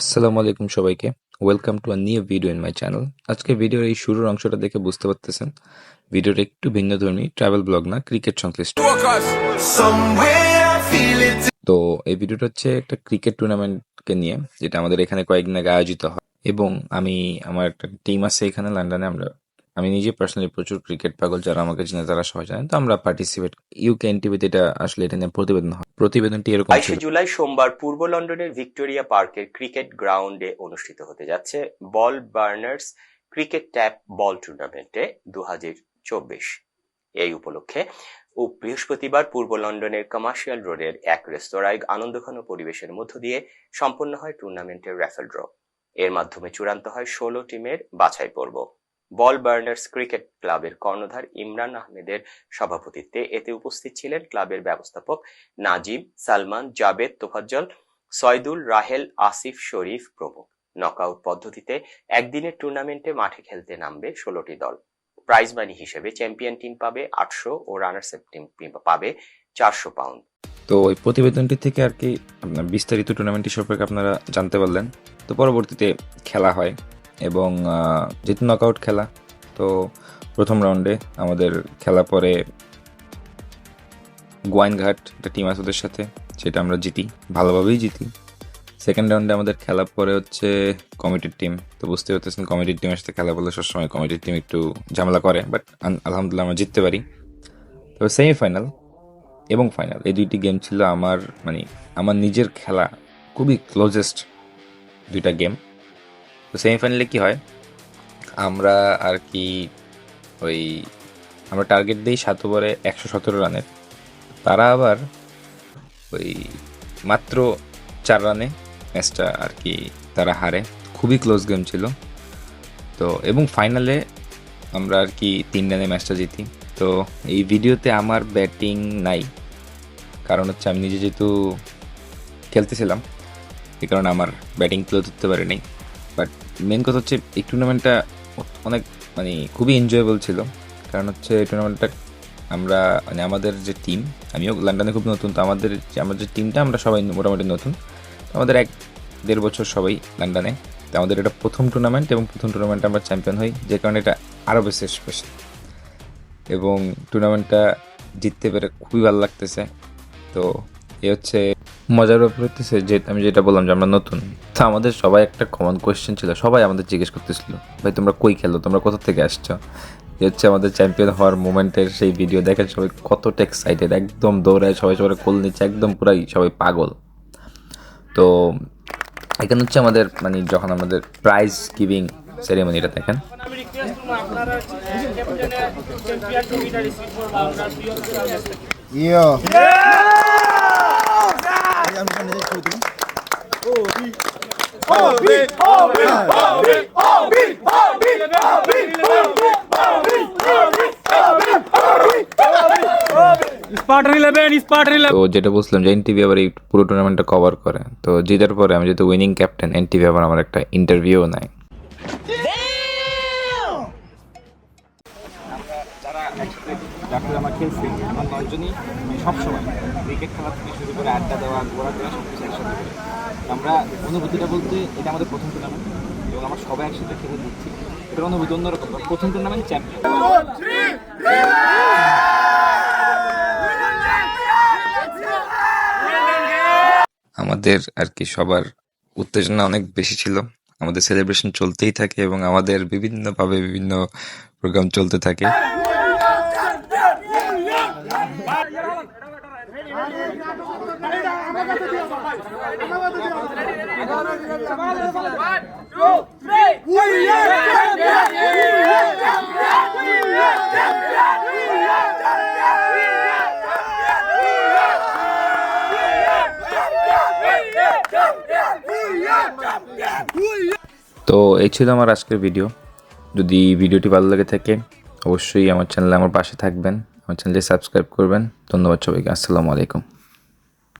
আসসালামু আলাইকুম সবাইকে। Welcome to a new video in my channel আজকে ভিডিওর এই শুরুর অংশটা দেখে বুঝতে পারতেছেন। ভিডিওর একটু ভিন্ন ধর্মী ট্রাভেল ব্লগ না ক্রিকেট সংশ্লিষ্ট। তো এই ভিডিওটা হচ্ছে একটা ক্রিকেট টুর্নামেন্টকে নিয়ে, যেটা আমাদের এখানে কয়েকদিন আগে আয়োজিত হয়। এবং আমি, আমার একটা টিম আছে এখানে লন্ডনে আমরা আমি নিজে পার্সোনালি প্রচুর ক্রিকেট পাগল যারা আমাকে চিনে তারা সবাই জানেন। তো আমরা পার্টিসিপেট ইউকে এনটিভিতে এটা আসলে এটা নিয়ে প্রতিবেদন হয়। প্রতিবেদনটি এরকম বাইশে জুলাই সোমবার পূর্ব লন্ডনের ভিক্টোরিয়া পার্কের ক্রিকেট গ্রাউন্ডে অনুষ্ঠিত হতে যাচ্ছে ball burners cricket tape ball টুর্নামেন্টে দু এই উপলক্ষে ও বৃহস্পতিবার পূর্ব লন্ডনের কমার্শিয়াল রোডের এক রেস্তোরাঁয় আনন্দঘন পরিবেশের মধ্য দিয়ে সম্পন্ন হয় টুর্নামেন্টের র্যাফেল ড্র এর মাধ্যমে চূড়ান্ত হয় ষোলো টিমের বাছাই পর্ব বল বার্নার্স ক্রিকেট ক্লাবের কর্ণধার ইমরান আহমেদের সভাপতিত্বে এতে উপস্থিত ছিলেন ক্লাবের ব্যবস্থাপক নাজিব সালমান, জাবেদ, তোফাজ্জল, সয়দুল, রাহেল, আসিফ শরীফ প্রমুখ। নকআউট পদ্ধতিতে একদিনের টুর্নামেন্টে মাঠে খেলতে নামবে ষোলোটি দল। প্রাইজ মানি হিসেবে চ্যাম্পিয়ন টিম পাবে আটশো ও রানার্স টিম পাবে চারশো পাউন্ড। তো ওই প্রতিবেদনটি থেকে আর কি বিস্তারিত টুর্নামেন্টটি সম্পর্কে আপনারা জানতে পারলেন। তো পরবর্তীতে খেলা হয়। এবং যেহেতু নকআউট খেলা, তো প্রথম রাউন্ডে আমাদের খেলা পরে গোয়াইনঘাট একটা টিম আছে ওদের সাথে, সেটা আমরা জিতি, ভালোভাবেই জিতি। সেকেন্ড রাউন্ডে আমাদের খেলা পরে হচ্ছে কমিটির টিম তো বুঝতে পারতেছেন কমিটির টিমের সাথে খেলা বলে সবসময় কমিটির টিম একটু ঝামেলা করে বাট আলহামদুলিল্লাহ আমরা জিততে পারি। তবে সেমিফাইনাল এবং ফাইনাল এই দুইটি গেম ছিল আমার মানে আমার নিজের খেলা, খুবই ক্লোজেস্ট দুইটা গেম তো সেমিফাইনালে কি হয়? আমরা আর কি ওই, আমরা টার্গেট দিই সাত ওভারে একশো সতেরো রানের। তারা আবার ওই মাত্র চার রানে ম্যাচটা আর কি তারা হারে। খুবই ক্লোজ গেম ছিল। তো, এবং ফাইনালে আমরা আর কি তিন রানে ম্যাচটা জিতি। তো, এই ভিডিওতে আমার ব্যাটিং নাই। কারণ হচ্ছে আমি নিজে যেহেতু খেলতেছিলাম এই কারণে আমার ব্যাটিং তুলে ধরতে পারি নাই বাট মেন কথা হচ্ছে, এই টুর্নামেন্টটা অনেক মানে খুবই এনজয়েবল ছিল। কারণ হচ্ছে, এই টুর্নামেন্টটা আমরা মানে আমাদের যে টিম আমিও লন্ডনে খুব নতুন, তো আমাদের যে, আমার যে টিমটা আমরা সবাই মোটামুটি নতুন। আমাদের এক, দেড় বছর সবাই লন্ডনে তো আমাদের এটা প্রথম টুর্নামেন্ট এবং প্রথম টুর্নামেন্টে আমরা চ্যাম্পিয়ন হই, যে কারণে এটা আরও বেশি স্পেশাল এবং টুর্নামেন্টটা জিততে পেরে খুবই ভালো লাগতেছে। তো এ হচ্ছে মজার ব্যাপার হচ্ছে যে আমি যেটা বললাম যে আমরা নতুন তো আমাদের সবাই একটা কমন কোয়েশ্চেন ছিল সবাই আমাদের জিজ্ঞেস করতেছিল ভাই তোমরা কই খেলো? তোমরা কোথা থেকে আসছো? এ হচ্ছে আমাদের চ্যাম্পিয়ন হওয়ার মোমেন্টের সেই ভিডিও দেখেন সবাই কতটা এক্সাইটেড একদম দৌড়ায় সবাই সবাই কোল নিচ্ছে একদম পুরাই সবাই পাগল। তো এখানে হচ্ছে আমাদের মানে যখন আমাদের প্রাইজ গিভিং সেরেমনিটা দেখেন। আমি রিকোয়েস্ট করব আপনারা ক্যাপ্টেনের চ্যাম্পিয়ন ট্রফিটা রিসিভ করব আমরা প্রিয় কাছ থেকে Yo. আমি এখানে যে ছবি তুলি। স্পার্টার ইলেভেন স্পার্টার তো যেটা বুঝলাম যে এনটিভি আবার এই পুরো টুর্নামেন্টটা কভার করে তো জেতার পরে আমি যেহেতু উইনিং ক্যাপ্টেন এনটিভি আবার আমার একটা ইন্টারভিউ নেয় যারা একসাথে যারা আমরা খেলছি আমার নয়জনই সবসময় ক্রিকেট খেলা থেকে শুরু করে আড্ডা দেওয়া ঘোরা দেওয়া সব কিছু একসাথে আমরা অনুভূতিটা বলতে এটা আমাদের প্রথম টুর্নামেন্ট এবং আমরা সবাই একসাথে খেলে দিচ্ছি। এটার অনুভূতি অন্যরকম। প্রথম টুর্নামেন্ট চ্যাম্পিয়ন আমাদের আর কি সবার উত্তেজনা অনেক বেশি ছিল। আমাদের সেলিব্রেশন চলতেই থাকে এবং আমাদের বিভিন্নভাবে বিভিন্ন প্রোগ্রাম চলতে থাকে। তো এই ছিল আমার আজকের ভিডিও যদি ভিডিওটি ভালো লাগে থাকে, অবশ্যই আমার চ্যানেলে আমার পাশে থাকবেন। আমার চ্যানেলটি সাবস্ক্রাইব করবেন। ধন্যবাদ সবাইকে। আসসালামু আলাইকুম।